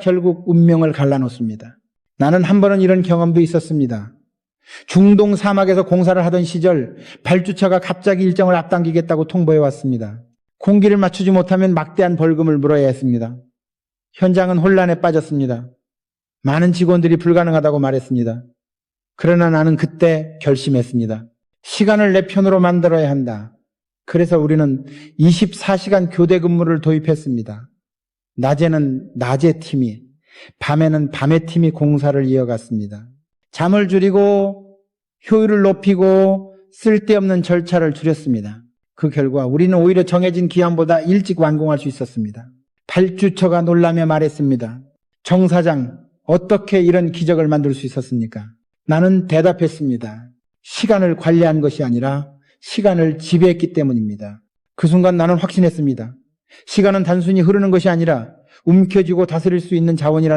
결국 운명을 갈라놓습니다. 나는 한 번은 이런 경험도 있었습니다. 중동 사막에서 공사를 하던 시절 발주처가 갑자기 일정을 앞당기겠다고 통보해 왔습니다. 공기를 맞추지 못하면 막대한 벌금을 물어야 했습니다. 현장은 혼란에 빠졌습니다. 많은 직원들이 불가능하다고 말했습니다. 그러나 나는 그때 결심했습니다. 시간을 내 편으로 만들어야 한다. 그래서 우리는 24시간 교대 근무를 도입했습니다. 낮에는 낮의 팀이, 밤에는 밤의 팀이 공사를 이어갔습니다. 잠을 줄이고 효율을 높이고 쓸데없는 절차를 줄였습니다. 그 결과 우리는 오히려 정해진 기한보다 일찍 완공할 수 있었습니다. 발주처가 놀라며 말했습니다. 정 사장, 어떻게 이런 기적을 만들 수 있었습니까? 나는 대답했습니다. 시간을 관리한 것이 아니라 시간을 지배했기 때문입니다. 그 순간 나는 확신했습니다. 시간은 단순히 흐르는 것이 아니라 움켜쥐고 다스릴 수 있는 자원이라는